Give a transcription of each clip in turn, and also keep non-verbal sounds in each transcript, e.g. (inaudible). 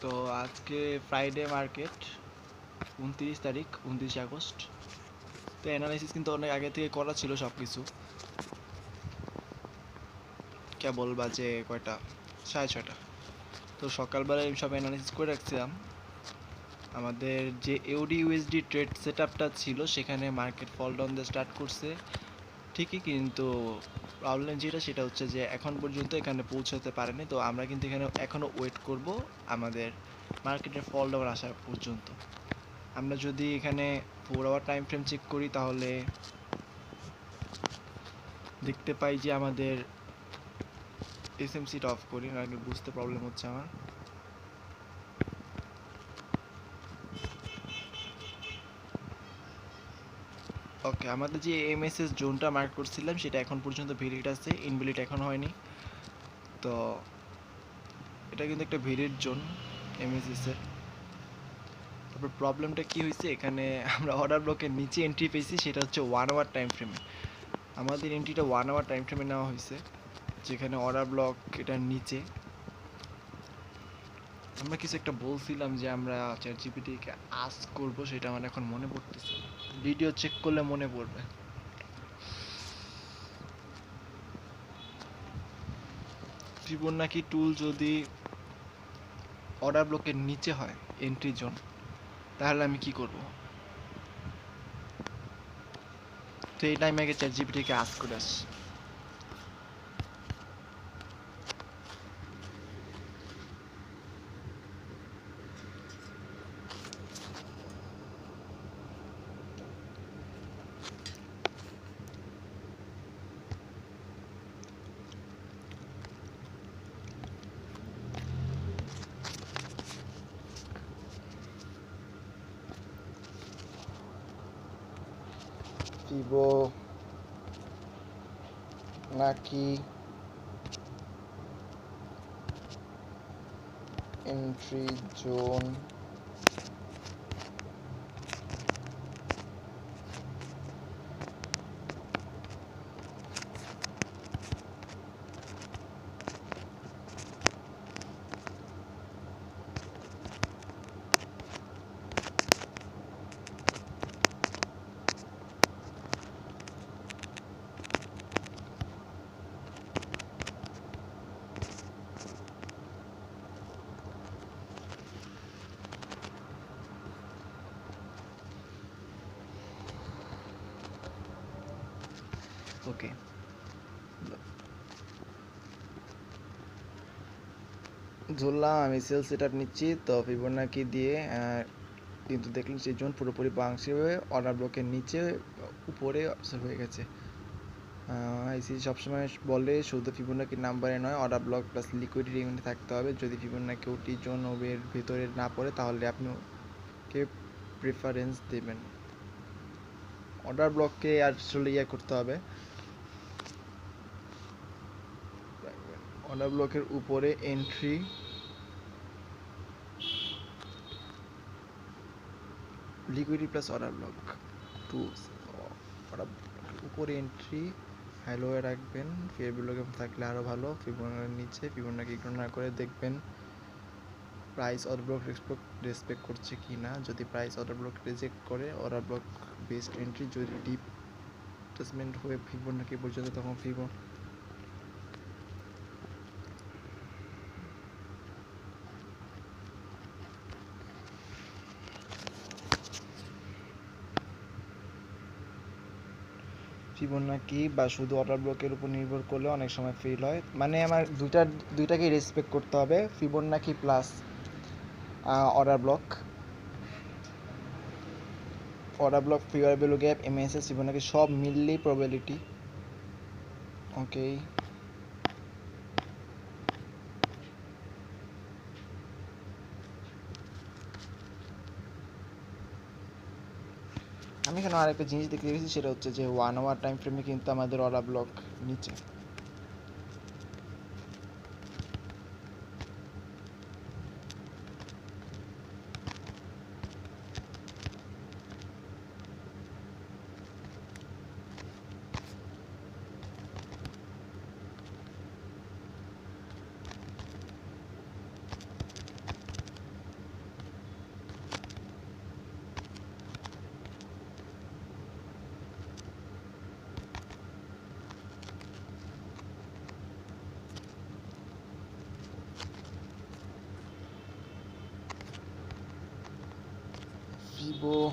তো আজকে Friday market উনত্রিশ তারিখ, উনত্রিশে আগস্ট। তো অ্যানালাইসিস কিন্তু অনেক আগে থেকে করা ছিল সব কিছু কেবল বাজে কয়টা? সাড়ে ছয়টা। তো সকালবেলায় সব অ্যানালাইসিস করে রাখছিলাম। আমাদের যে ইউডি ইউএসডি ট্রেড সেট ছিল, সেখানে মার্কেট ফল ডাউন দিয়ে স্টার্ট করছে। ঠিকই কিন্তু প্রবলেম যেটা সেটা হচ্ছে যে এখন পর্যন্ত এখানে পৌঁছাতে পারেনি। তো আমরা কিন্তু এখানে এখনও ওয়েট করব আমাদের মার্কেটের ফল ডাউন আসার পর্যন্ত। আমরা যদি এখানে four hour time frame check করি তাহলে দেখতে পাই যে আমাদের এসএমসিটা অফ করি নাহলে বুঝতে প্রবলেম হচ্ছে আমার। ওকে আমাদের যে এমএসএস জোনটা মার্ক করছিলাম, সেটা এখন পর্যন্ত ভেরিড আছে ইনভ্যালিড এখন হয়নি। তো এটা কিন্তু একটা ভেরিড জোন এমএসএস এর। তারপর প্রবলেমটা কি হয়েছে? এখানে আমরা অর্ডার ব্লকের নিচে এন্ট্রি পেয়েছি, সেটা হচ্ছে ওয়ান আওয়ার টাইম ফ্রেমে আমাদের এন্ট্রিটা ওয়ান আওয়ার টাইম ফ্রেমে নেওয়া হয়েছে, যেখানে অর্ডার ব্লক এটার নিচে। আমরা কিছু একটা বলছিলাম যে আমরা চ্যাট জিপিটিকে আস করব, সেটা আমার এখন মনে পড়তেছে ভিডিও চেক করলে মনে পড়বে। ফিবোনাকি টুল যদি অর্ডার ব্লকের নিচে হয় এন্ট্রি জোন তাহলে আমি কি করব? তো এই আমি আগে চ্যাট জিপিটিকে আস করে আসি ভিভো নাকি এন্ট্রি জোন ওকে ধরলাম, আমি সেল সেট নিচ্ছি, তো ফিবোনাকি দিয়ে কিন্তু দেখলাম সেই জোন পুরোপুরি বাংশে হয়ে অর্ডার ব্লকের নিচে, উপরে অবসার্ভ হয়ে গেছে। আইসি সবসময় বলে শুধু ফিবোনাকি নাম্বারে নয় order block plus liquidity unit থাকতে হবে। যদি ফিবোনাকি ওটি জোন ওবের ভেতরে না পড়ে, তাহলে আপনি কে প্রেফারেন্স দেবেন। অর্ডার ব্লককে আসলে ইয়ে করতে হবে। অর্ডার ব্লকের উপরে entry liquidity plus order block to order উপরে এন্ট্রি হ্যালো রাখবেন ফিয়ার ব্লকে থাকলে আরও ভালো ফিবোনার নিচে ফিবোনাকে ইগনোর না করে দেখবেন price order block respect respect করছে কি না। যদি প্রাইস অর্ডার ব্লক রিজেক্ট করে অর্ডার ব্লক বেস্ট এন্ট্রি যদি ডিপ প্লেসমেন্ট হয়ে ফিবোনাকি পর্যন্ত তখন ফিবো ফিবোনাকি বা শুধু অর্ডার ব্লকের উপর নির্ভর করলে অনেক সময় ফেল হয়? মানে আমার দুইটা, দুইটাকেই রেসপেক্ট করতে হবে Fibonacci plus order block order block figure value gap MSS Fibonacci সব মিললেই প্রবাবিলিটি ওকে আমি এখানে আরেকটা জিনিস দেখতে পেয়েছি, সেটা হচ্ছে যে ওয়ান আওয়ার টাইম ফ্রেমে কিন্তু আমাদের অলা ব্লক নিচে ভিভো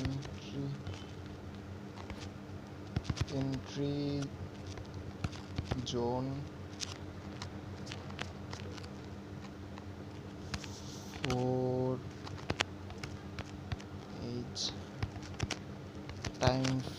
entry. Entry. Zone. Four. Eight. Time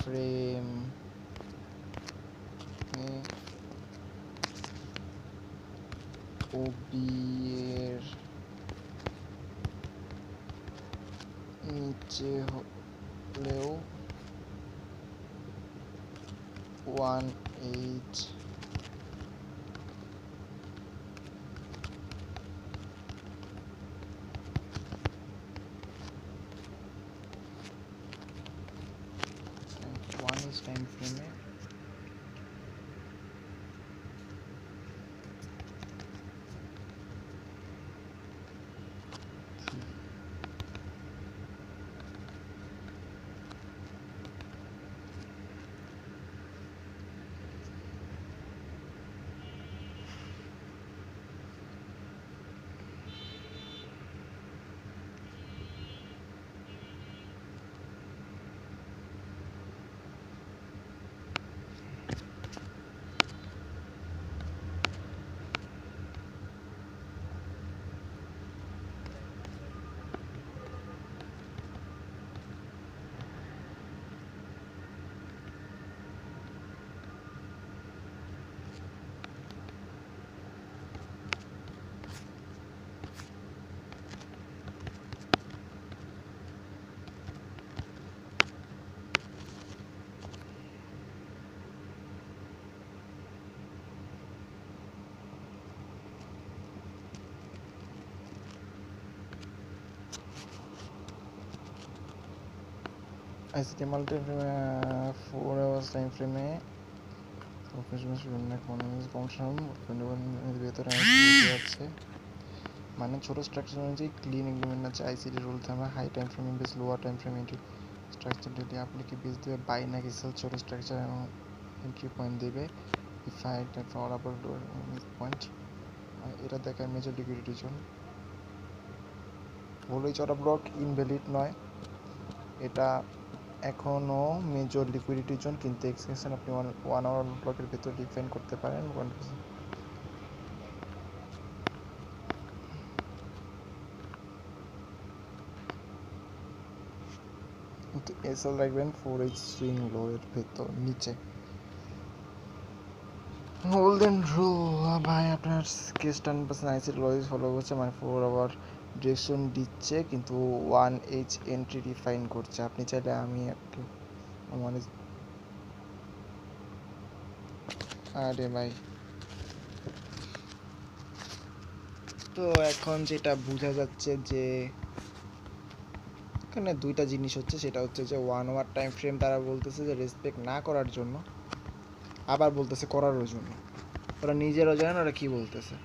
one is professional student function এর ভেতরে আইসিটি আছে মানে ছোট স্ট্রাকচার অনুযায়ী ক্লিন এগ্রিমেন্ট আছে আইসিটি রুল থাকবে high time frame base lower time frame entry structure যদি আপনি কি বেস দেবে বাই নাকি সেল ছোট স্ট্রাকচার এবং এন্ট্রি পয়েন্ট দেবে ফর আবার পয়েন্ট এটা দেখায় মেজর লিকুইডিটি জোন হলোই চড়া ব্লক ইনভ্যালিড নয় এটা এখনও মেজর লিকুইডিটি জোন কিন্তু এক্সটেনশন আপনি ওয়ান ওয়ান আওয়ার ব্লকের ভেতর ডিফাইন করতে পারেন ওয়ান এসএল রাখবেন ফোর এইচ সুইং লো এর ভেতর, নিচে। গোল্ডেন রো ভাই, আপনার কেস টেন পার্সেন্ট আইসির লয়েস ফলো করছে মানে ফোর আওয়ার ডিরেকশন দিচ্ছে, কিন্তু ওয়ান এইচ এন্ট্রি ডিফাইন করছে। আপনি চাইলে আমি একটু মানে আরে ভাই। তো এখন যেটা বোঝা যাচ্ছে যে এখানে দুইটা জিনিস হচ্ছে, সেটা হচ্ছে যে ওয়ান আওয়ার টাইম ফ্রেম তারা বলতেছে যে রেসপেক্ট না করার জন্য, আবার বলতেছে করারও জন্য। ওরা নিজেরও জানেন ওরা কি বলতেছে।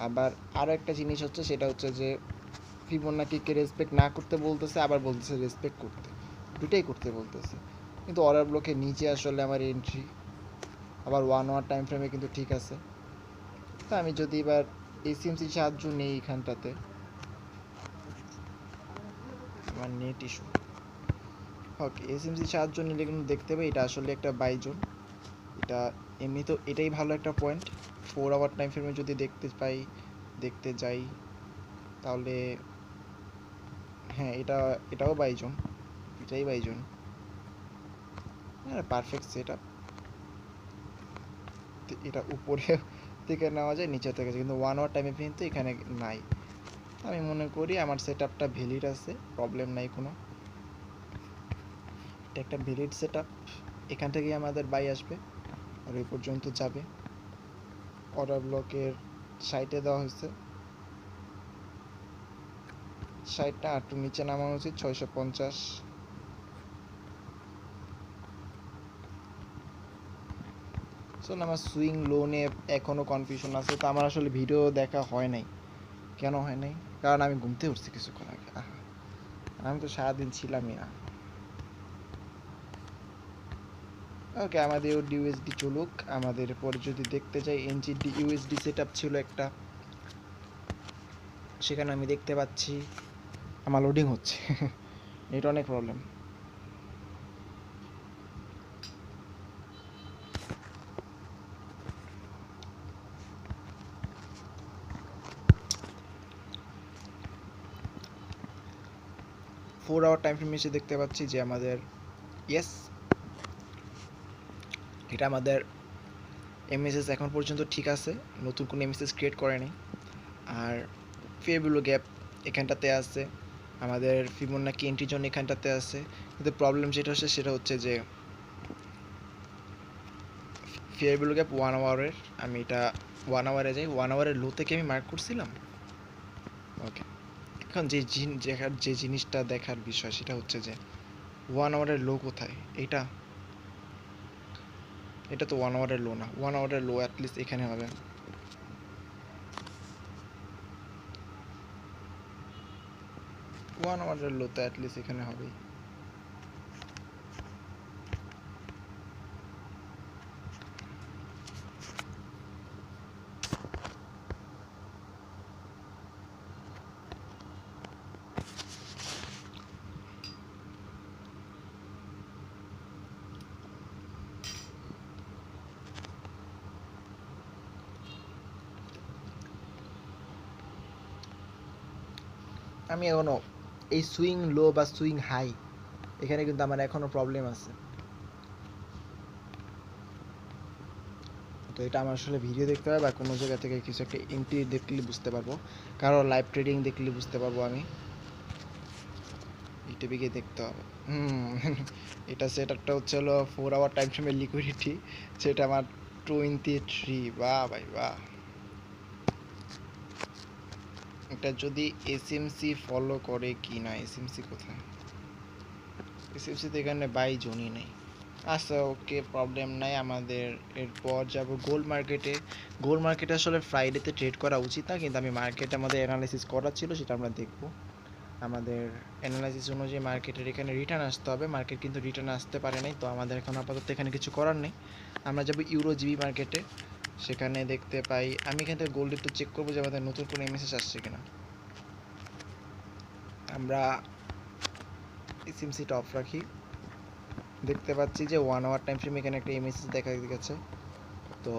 আবার আরও একটা জিনিস হচ্ছে, সেটা হচ্ছে যে ফিবোনাকিকে রেসপেক্ট না করতে বলতেছে, আবার বলতেছে রেসপেক্ট করতে। দুটাই করতে বলতেছে। কিন্তু অর্ডার ব্লকের নিচে আসলে আমার এন্ট্রি আবার ওয়ান আওয়ার টাইম ফ্রেমে কিন্তু ঠিক আছে। তা আমি যদি এবার এসিএমসি সাহায্য নেই এখানটাতে আমার নেট ইস্যু ওকে এসএমসি সাহায্য নিলে কিন্তু দেখতে পাই এটা আসলে একটা বাইজন এটা এমনি তো এটাই ভালো একটা পয়েন্ট ফোর আওয়ার টাইম ফ্রেমে যদি দেখতে পাই, দেখতে যাই, তাহলে হ্যাঁ এটা, এটাও বাইজন এটাই বাইজন হ্যাঁ পারফেক্ট সেট আপ এটা উপরে (laughs) থেকে নেওয়া যায়, নিচে থেকে কিন্তু ওয়ান আওয়ার টাইমে কিন্তু এখানে নাই। আমি মনে করি আমার সেট আপটা ভ্যালিড আছে প্রবলেম নাই কোনো। এটা একটা ভ্যালিড সেট আপ এখান থেকেই আমাদের বাই আসবে, আর ওই পর্যন্ত যাবে। অর্ডার ব্লকের সাইটে দেওয়া হয়েছে। সাইটটা একটু নিচে নামানো উচিত, ছয়শো পঞ্চাশ। শোন আমার সুইং লোনে এখনও কনফিউশন আছে, তো আমার আসলে ভিডিও দেখা হয় নাই। কেন হয় নাই? কারণ আমি ঘুমতে উঠছি কিছুক্ষণ আগে। আমি তো সারাদিন ছিলামই না। ওকে আমাদের ইউএসডি চলুক। আমাদের পরে যদি দেখতে যাই এনজিডি ইউএসডি সেট ছিল একটা। সেখানে আমি দেখতে পাচ্ছি, আমার লোডিং হচ্ছে। (laughs) এটা অনেক problem four hour time frame এসে দেখতে পাচ্ছি যে আমাদের ইয়েস এটা আমাদের এমএসএস এখন পর্যন্ত ঠিক আছে, নতুন কোনো এমএসএস ক্রিয়েট করেনি আর ফেবিলো গ্যাপ এখানটাতে আছে, আমাদের ফিমোন ফিমোনাকি এন্টিজন এখানটাতে আছে। কিন্তু প্রবলেম যেটা হচ্ছে, সেটা হচ্ছে যে ফিয়ারবিলো গ্যাপ ওয়ান আওয়ারের আমি এটা ওয়ান আওয়ারে যাই ওয়ান আওয়ারের লো থেকে আমি মার্ক করছিলাম। ওকে এখন যে জিন দেখার যে জিনিসটা দেখার বিষয়, সেটা হচ্ছে যে ওয়ান আওয়ারের লো কোথায়? এটা এটা তো ওয়ান আওয়ারের লো না। ওয়ান আওয়ারের লো অ্যাটলিস্ট এখানে হবে। ওয়ান আওয়ারের লো তো অ্যাটলিস্ট এখানে হবেই। আমি এখনও এই সুইং লো বা সুইং হাই এখানে কিন্তু আমার এখনও প্রবলেম আছে। তো এটা আমার আসলে ভিডিও দেখতে হবে বা কোনো জায়গা থেকে কিছু একটা এন্ট্রি দেখলে বুঝতে পারব। কারও লাইভ ট্রেডিং দেখলে বুঝতে পারব আমি। ইউটিউবে গিয়ে দেখতে হবে। হুম, (laughs) এটা সেটারটা হচ্ছে হলো ফোর আওয়ার টাইম ফ্রেমের লিকুইডিটি সেটা আমার টোয়েন্টি থ্রি বাহ ভাই, বাহ। এটা যদি এসএমসি ফলো করে কি না? এসএমসি কোথায়? এসএমসি তো এখানে বাই জোনই নেই। আচ্ছা ওকে প্রবলেম নাই আমাদের। এরপর যাব গোল্ড মার্কেটে গোল্ড মার্কেটে আসলে ফ্রাইডেতে ট্রেড করা উচিত না, কিন্তু আমি মার্কেটে আমাদের অ্যানালাইসিস করা ছিল, সেটা আমরা দেখব। আমাদের অ্যানালাইসিস অনুযায়ী মার্কেটের এখানে রিটার্ন আসতে হবে। মার্কেট কিন্তু রিটার্ন আসতে পারে নাই, তো আমাদের এখন আপাতত এখানে কিছু করার নেই। আমরা যাব ইউরো জিবি মার্কেটে সেখানে দেখতে পাই, আমি এখান থেকে গোল্ড একটু চেক করব যে আমাদের নতুন কোনো মেসেজ আসছে কিনা। আমরা সিমসিটা অফ রাখি। দেখতে পাচ্ছি যে ওয়ান আওয়ার টাইম ফ্রেম এখানে একটা মেসেজ দেখা গেছে। তো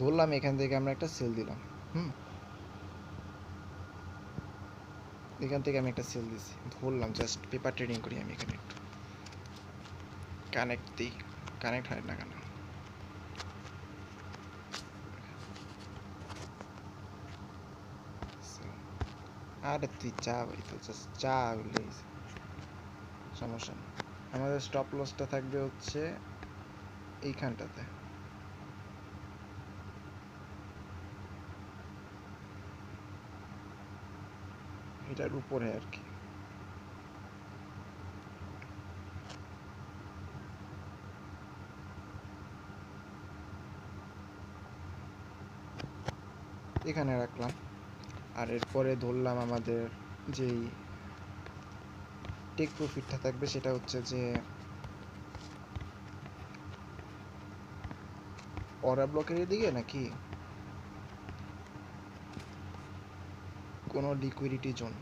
ধরলাম এখান থেকে আমরা একটা সেল দিলাম, হুম? এখান থেকে আমি একটা সেল দিছি, ধরলাম জাস্ট পেপার ট্রেডিং করি আমি এখানে একটু। কানেক্ট দিই। কানেক্ট হয় না কেন? আরে তুই চা ভাই তো চা বলেই সমস্যা নেই। আমাদের স্টপ লসটা থাকবে হচ্ছে এইখানটাতে। এটার উপরে আর কি। এখানে রাখলাম। আর এরপরে ধরলাম আমাদের যেই টেক প্রফিটটা থাকবে সেটা হচ্ছে যে অরা ব্লকের দিকে নাকি কোনো লিকুইডিটি জোন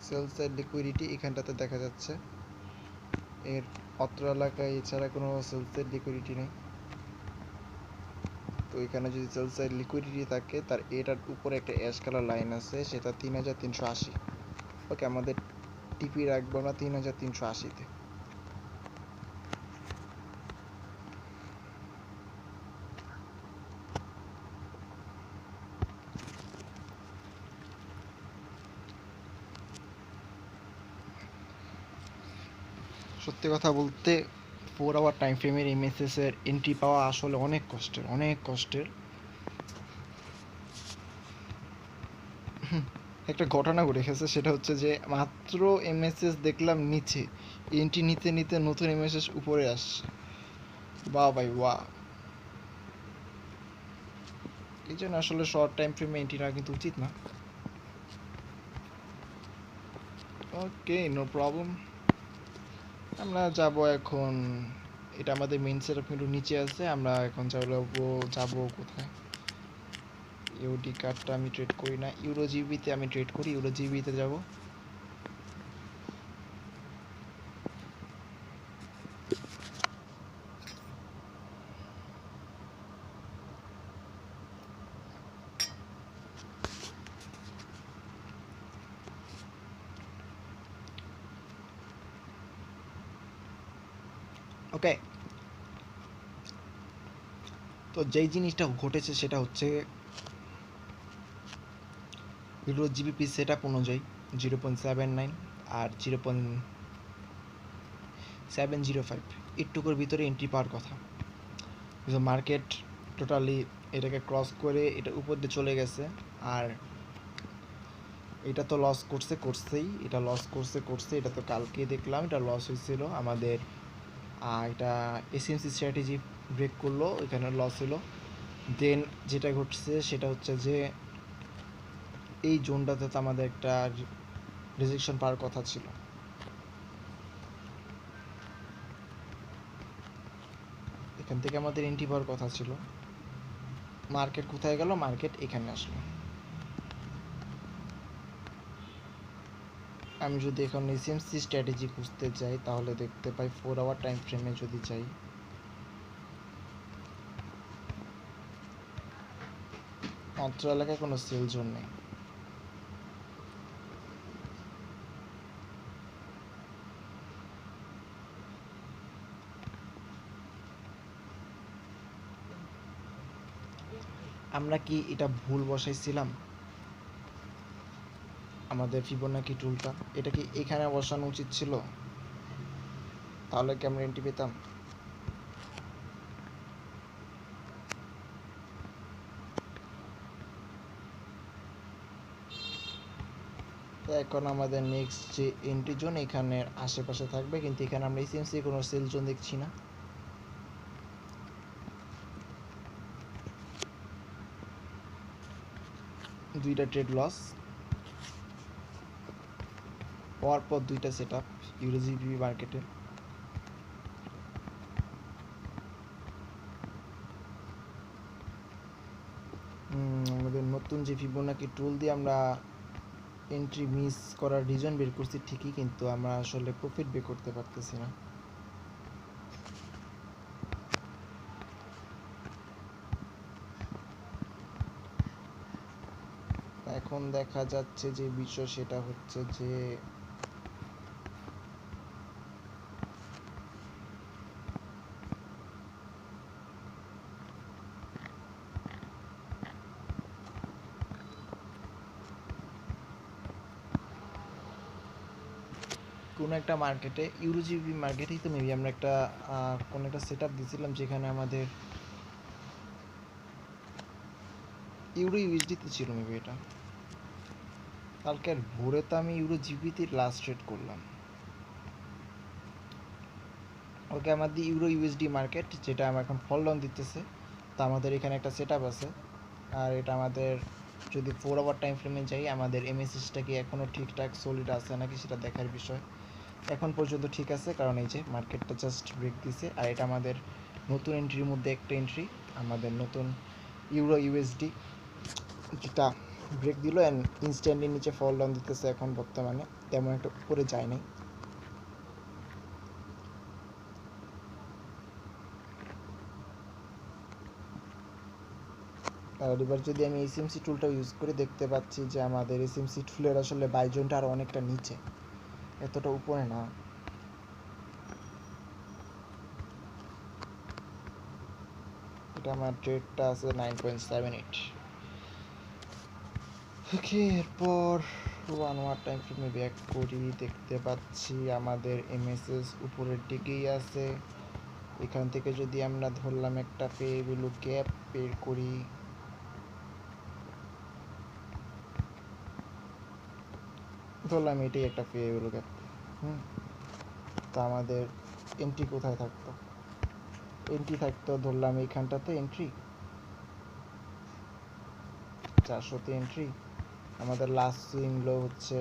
সেলসের লিকুইডিটি এখানটাতে দেখা যাচ্ছে। এর অত্র এলাকায় এছাড়া কোনো সেলসের লিকুইডিটি নেই। তো এখানে যদি সেলসের লিকুইডিটি থাকে, তার এটার উপরে একটা অ্যাশ কালার লাইন আছে, সেটা তিন হাজার তিনশো আশি। ওকে, আমাদের টিপি রাখব না তিন হাজার তিনশো আশিতে। সত্যি কথা বলতে ফোর আওয়ার টাইম ফ্রেমের এমএসএস এর এন্ট্রি পাওয়া আসলে অনেক কষ্টের অনেক কষ্টের। একটা ঘটনা ঘটে গেছে, সেটা হচ্ছে যে মাত্র এমএসএস দেখলাম নিচে এন্ট্রি নিতে নিতে নতুন এমএসএস উপরে আসছে। বাহ ভাই, বাহ। এই জন্য আসলে শর্ট টাইম ফ্রেমে এন্ট্রি নেওয়া কিন্তু উচিত না। ওকে নো প্রবলেম আমরা যাব এখন, এটা আমাদের মেন সেটআপ কিন্তু নিচে আছে, আমরা এখন যাব যাব কোথায়? ইউডি কার্ডটা আমি ট্রেড করি না ইউরো জিবিতে আমি ট্রেড করি ইউরো জিবিতে যাব। ওকে তো যেই জিনিসটা ঘটেছে সেটা হচ্ছে ইউরো জিবিপি সেট আপ অনুযায়ী জিরো পয়েন্ট সেভেন নাইন আর zero point seven zero five একটুকুর ভিতরে এন্ট্রি পাওয়ার কথা। কিন্তু মার্কেট টোটালি এটাকে ক্রস করে এটা উপর দিয়ে চলে গেছে আর এটা তো লস করছে, করছেই, এটা লস করছে করছে, এটা তো কালকে দেখলাম, এটা লস হয়েছিল আমাদের এটা এসএমসি স্ট্র্যাটেজি ব্রেক করল, এখানে লস হলো। দেন যেটা ঘটছে সেটা হচ্ছে যে, এই জোনটাতে তো আমাদের একটা রিজেকশন পাওয়ার কথা ছিল। এখান থেকে আমাদের এন্ট্রি পাওয়ার কথা ছিল। মার্কেট কোথায় গেল? মার্কেট এখানে আসলো। আমি যদি এখন এসএমসি স্ট্র্যাটেজি খুঁজতে যাই তাহলে দেখতে পাই ফোর আওয়ার টাইম ফ্রেমে যদি যাই অত্র এলাকায় কোনো সেল জোন নেই। আমরা কি এটা ভুল বসাইছিলাম? আমাদের ফিবোনাকি টুলটা এটা কি এখানে বসানো উচিত ছিল? তাহলে কি আমরা এন্ট্রি পেতাম? এখন আমাদের নেক্সট যে এন্ট্রি জোন এখানের আশেপাশে থাকবে, কিন্তু এখানে আমরা এসএমসি কোনো সেল জোন দেখছি না। দুইটা ট্রেড লস পর পর দুইটা সেট আপ ইউরোজিপি মার্কেটে আমাদের নতুন যে ফিবোনাকি টুল দিয়ে আমরা এন্ট্রি মিস করার রিজন বের করছি ঠিকই, কিন্তু আমরা আসলে প্রফিট বের করতে পারতেছি না। এখন দেখা যাচ্ছে যে বিষয় সেটা হচ্ছে যে একটা মার্কেটে ইউরোজিবি মার্কেটেই তো মেবি আমরা একটা কোনো একটা সেট আপ দিয়েছিলাম যেখানে আমাদের ইউরো ইউএসডিতে ছিল মেবি এটা। কালকে আর ভোরে তো আমি ইউরো জিবিতে লাস্ট ট্রেড করলাম। ওকে আমাদের ইউরো ইউএসডি মার্কেট যেটা আমার এখন ফল ডাউন দিতেছে, তো আমাদের এখানে একটা সেট আছে। আর এটা আমাদের যদি ফোর আওয়ার টাইম ফ্রেমে যাই, আমাদের এমএসএসটা কি এখনও ঠিকঠাক সলিড আছে নাকি সেটা দেখার বিষয়। এখন পর্যন্ত ঠিক আছে, কারণ এই যে মার্কেটটা জাস্ট ব্রেক দিছে। আর এটা আমাদের নতুন এন্ট্রির মধ্যে একটা এন্ট্রি আমাদের নতুন ইউরো ইউএসডি যেটা ব্রেক দিল অ্যান্ড ইনস্ট্যান্টলি নিচে ফল ডাউন দিতেছে এখন বর্তমানে। তেমন একটা উপরে যায় নাই। আর এবার যদি আমি এসএমসি টুলটা ইউজ করে দেখতে পাচ্ছি যে আমাদের এসএমসি টুলের আসলে বাইজনটা আরও অনেকটা নিচে। এতটা উপরে না। এটা আমার ট্রেডটা আছে nine point seven eight okay, এরপর ওয়ান ওয়ার টাইম ফ্রেমে ব্যাক করি। দেখতে পাচ্ছি আমাদের এমএসএস উপরের দিকেই আছে। এখান থেকে যদি আমরা ধরলাম একটা পে ভ্যালু গ্যাপ বের করি। ধরলাম এটাই একটা ভ্যালু গ্যাপ হুম? তা আমাদের এন্ট্রি কোথায় থাকতো? এন্ট্রি থাকতো ধরলাম এইখানটাতে এন্ট্রি চারশোতে এন্ট্রি আমাদের লাস্ট সুইং লো হচ্ছে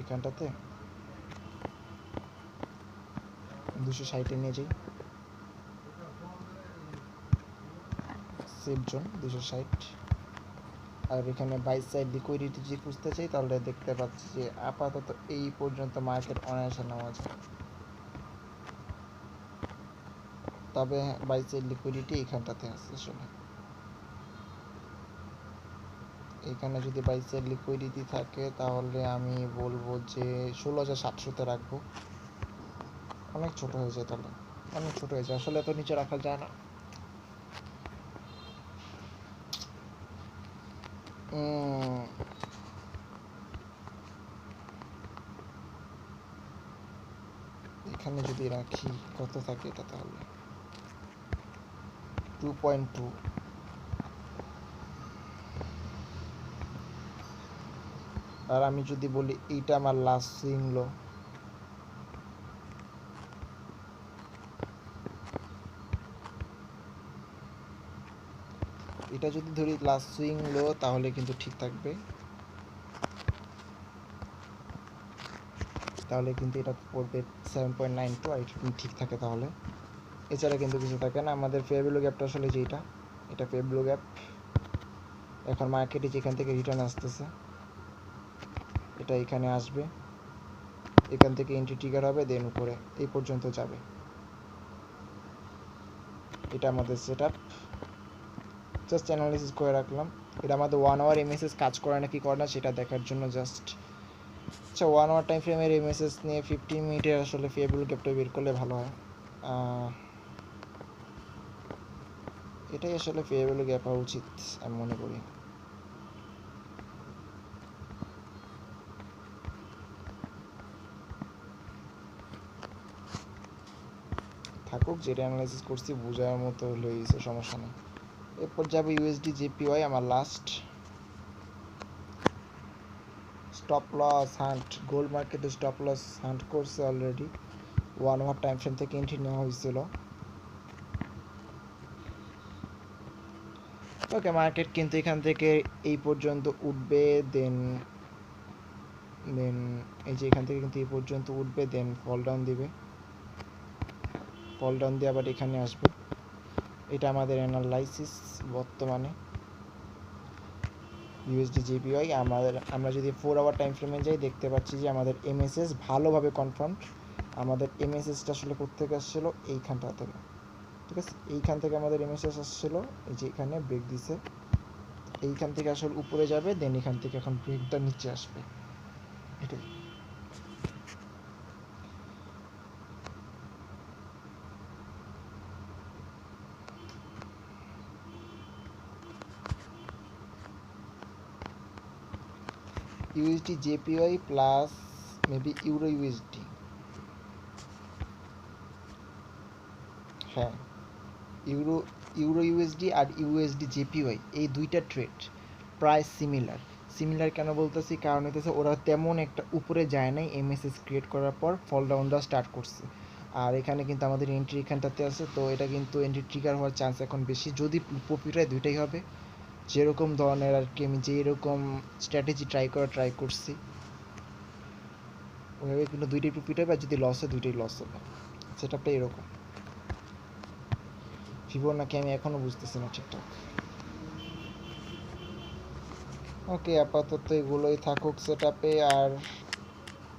এখানটাতে দুশো ষাটে নিয়ে যাই। সেফ জোন দুশো ষাট। আর এখানে বাই সাইড লিকুইডিটি যদি খুঁজতে চাই তাহলে দেখতে পাচ্ছি যে আপাতত এই পর্যন্ত মার্কেট অনায়াসে নেওয়া যায় তবে বাই সাইড লিকুইডিটি এইখানটাতে আছে আসলে। এখানে যদি বাই সাইড লিকুইডিটি থাকে, তাহলে আমি বলব যে ষোলো হাজার সাতশোতে রাখব। অনেক ছোট হয়ে যায় তাহলে। অনেক ছোট হয়ে যায়। আসলে এত নিচে রাখা যায় না। এখানে যদি রাখি, কত থাকে এটা তাহলে? টু পয়েন্ট টু আর আমি যদি বলি, এইটা আমার লাস্ট সুইং এটা যদি ধরি লাস্ট সুইং লো তাহলে কিন্তু ঠিক থাকবে। তাহলে কিন্তু এটা পড়বে সেভেন পয়েন্ট নাইন টু আর এটা ঠিক থাকে তাহলে। এছাড়া কিন্তু কিছু থাকে না, আমাদের ফেয়ারভ্যালু গ্যাপটা আসলে যেটা এটা ফেয়ারভ্যালু গ্যাপ এখন মার্কেটে যেখান থেকে রিটার্ন আসতেছে, এটা এখানে আসবে। এখান থেকে এন্ট্রি ট্রিগার হবে দেন উপরে, এই পর্যন্ত যাবে। এটা আমাদের সেট জাস্ট অ্যানালিসিস করে রাখলাম। এটা আমাদের ওয়ান আওয়ার এমএসএস কাজ করে না কি করে না, সেটা দেখার জন্য জাস্ট আচ্ছা ওয়ান আওয়ার টাইম ফ্রেমের এমএসএস নিয়ে ফিফটিন মিনিটের আসলে ফেবুল ক্যাপটা বের করলে ভালো হয়। এটাই আসলে ফেয়ারওয়েল গ্যাপ হওয়া উচিত, আমি মনে করি। থাকুক, যেটা অ্যানালাইসিস করছি, বোঝার মতো হলে সমস্যা নেই। এরপর যাব ইউএসডি জেপিওয়াই আমার last stop loss hunt gold মার্কেটে স্টপ লস হান্ট করছে already one hour time frame থেকে এন্ট্রি নেওয়া হয়েছিল। ওকে মার্কেট কিন্তু এখান থেকে এই পর্যন্ত উঠবে দেন দেন এই যে এখান থেকে কিন্তু এই পর্যন্ত উঠবে দেন ফল ডাউন দিবে। ফল ডাউন দিয়ে আবার এখানে আসবে। এটা আমাদের অ্যানালাইসিস বর্তমানে। ইউএসডি জিপিওয়াই আমাদের আমরা যদি ফোর আওয়ার টাইম ফ্রেমে যাই, দেখতে পাচ্ছি যে আমাদের এমএসএস ভালোভাবে কনফার্ম আমাদের এমএসএসটা আসলে কোথেকে আসছিল? এইখানটা থেকে। ঠিক আছে? এইখান থেকে আমাদের এমএসএস আসছিল, এই যে এখানে ব্রেক দিছে। এইখান থেকে আসলে উপরে যাবে দেন এখান থেকে এখন ব্রেকটা নিচে আসবে। এটাই। USD JPY plus maybe euro USD হ্যাঁ ইউরো ইউরো ইউএসডি আর ইউএসডি জেপিওয়াই এই দুইটা ট্রেড প্রায় সিমিলার সিমিলার কেন বলতেছি? কারণ হইতেছে ওরা তেমন একটা উপরে যায় নাই এমএসএস ক্রিয়েট করার পর ফল ডাউন স্টার্ট করছে। আর এখানে কিন্তু আমাদের এন্ট্রি এখানটাতে আছে, তো এটা কিন্তু এন্ট্রি ট্রিগার হওয়ার চান্স এখন বেশি। যদি প্রফিট হয় দুইটাই হবে। যেরকম ধরনের আর কি, আমি যেরকম স্ট্র্যাটেজি ট্রাই করা ট্রাই করছি ওইভাবে কিন্তু দুইটাই প্রফিট হবে আর যদি লস হয় দুইটাই লস হবে। সেটআপটা এরকম। ভিভো নাকি আমি এখনও বুঝতেছি না ঠিকঠাক। ওকে আপাতত এগুলোই থাকুক সেটআপে আর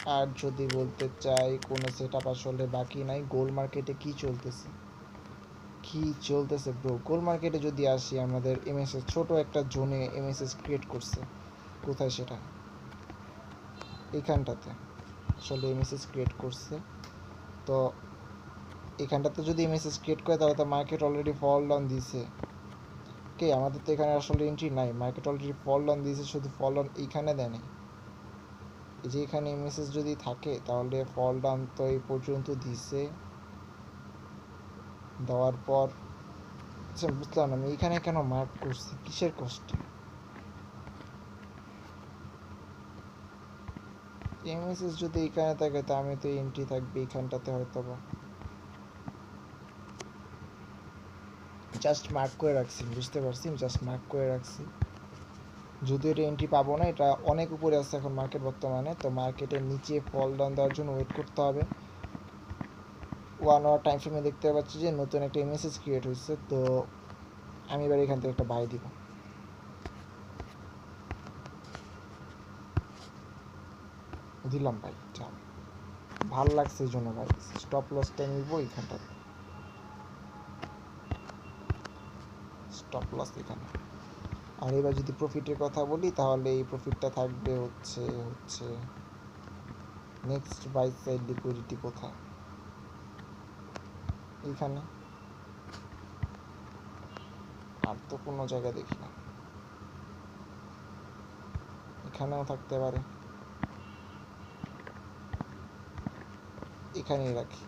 আর যদি বলতে চাই কোনো সেটআপ আসলে বাকি নাই গোল মার্কেটে কি চলতেছে? কি চলতেছে ব্রো গোল মার্কেটে যদি আসি, আমাদের এমএসএস ছোট একটা জোনে এমএসএস ক্রিয়েট করছে। কোথায় সেটা? এইখানটাতে আসলে এমএসএস ক্রিয়েট করছে। তো এখানটাতে যদি এমএসএস ক্রিয়েট করে, তাহলে তো মার্কেট অলরেডি ফল ডাউন দিছে। কে আমাদের তো এখানে আসলে এন্ট্রি নাই। মার্কেট অলরেডি ফল ডাউন দিয়েছে শুধু ফল ডাউন এইখানে দেয় নাই। এই যে এখানে এমএসএস যদি থাকে, তাহলে ফল ডাউন তো এই পর্যন্ত দিছে। দেওয়ার পর আচ্ছা বুঝলাম আমি এইখানে কেন মার্ক করছি? কিসের কষ্টে? এমএসএস যদি এখানে থাকে, তা আমি তো এন্ট্রি থাকবে এইখানটাতে হয়তো বা জাস্ট মার্ক করে রাখছি, বুঝতে পারছি? জাস্ট মার্ক করে রাখছি। যদিও এটা এন্ট্রি পাবো না, এটা অনেক উপরে আছে এখন মার্কেট বর্তমানে, তো মার্কেটের নিচে ফল ডাউন দেওয়ার জন্য ওয়েট করতে হবে। ওয়ান আওয়ার টাইম ফ্রেমে দেখতে পাচ্ছি যে নতুন একটা মেসেজ ক্রিয়েট হয়েছে, তো আমি এবার এখান থেকে একটা বাই দিব। দিলাম ভাই চাপ ভালো লাগছে এই জন্য ভাই স্টপ লসটা নিব এইখানটা স্টপ লস এখানে। আর এবার যদি প্রফিটের কথা বলি, তাহলে এই প্রফিটটা থাকবে হচ্ছে হচ্ছে নেক্সট বাই সাইড লিকুইডিটি কোথায়? এইখানে আর তো কোনো জায়গা দেখি না। এখানেও থাকতে পারে। এখানেই রাখি।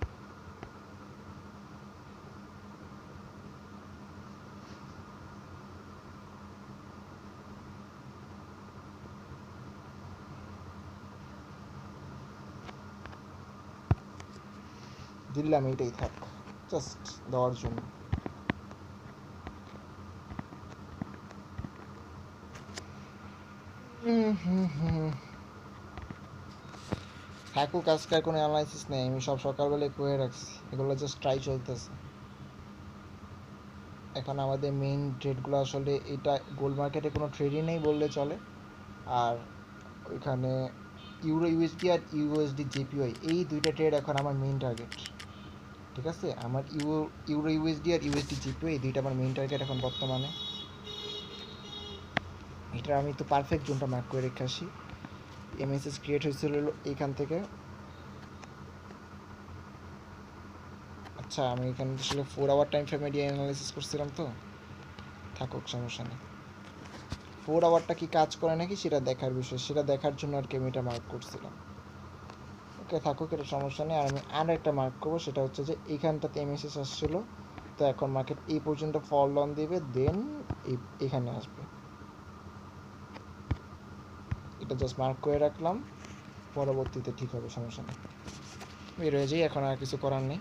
দিলাম, এইটাই থাক। জাস্ট দেওয়ার জন্য। থাকুক আজকে কোনো অ্যানালাইসিস নেই? আমি সব সকালবেলায় করে রাখছি। এগুলো জাস্ট ট্রাই চলতেছে। এখন আমাদের মেইন ট্রেডগুলো আসলে এটা গোল্ড মার্কেটে কোনো ট্রেডই নেই বললে চলে। আর ওইখানে ইউরো ইউএসডি আর ইউএসডি জেপিওয়াই এই দুইটা ট্রেড এখন আমার মেইন টার্গেট ঠিক আছে? আমার ইউরো ইউরো ইউএসডি আর ইউএসডি জিপিও এই দুইটা আমার মেইন টার্গেট এখন বর্তমানে। এটা আমি তো পারফেক্ট জোনটা মার্ক করে রেখে আসি। এমএসএস ক্রিয়েট হয়েছিল এইখান থেকে। আচ্ছা আমি এখানে আসলে ফোর আওয়ার টাইম ফ্রেমে দিয়ে অ্যানালাইসিস করছিলাম তো। থাকুক, সমস্যা নেই। ফোর আওয়ারটা কি কাজ করে নাকি সেটা দেখার বিষয়। সেটা দেখার জন্য আর কি আমি এটা মার্ক করছিলাম। থাকুক, এটা সমস্যা নেই। আর আমি আর একটা মার্ক করব, সেটা হচ্ছে যে এইখানটাতে এমএসএস আসছিল। তো এখন মার্কেট এই পর্যন্ত ফল ডাউন দিবে দেন এখানে আসবে। এটা জাস্ট মার্ক করে রাখলাম। পরবর্তীতে ঠিক হবে, সমস্যা নেই। বেরোয় যাই, এখন আর কিছু করার নেই।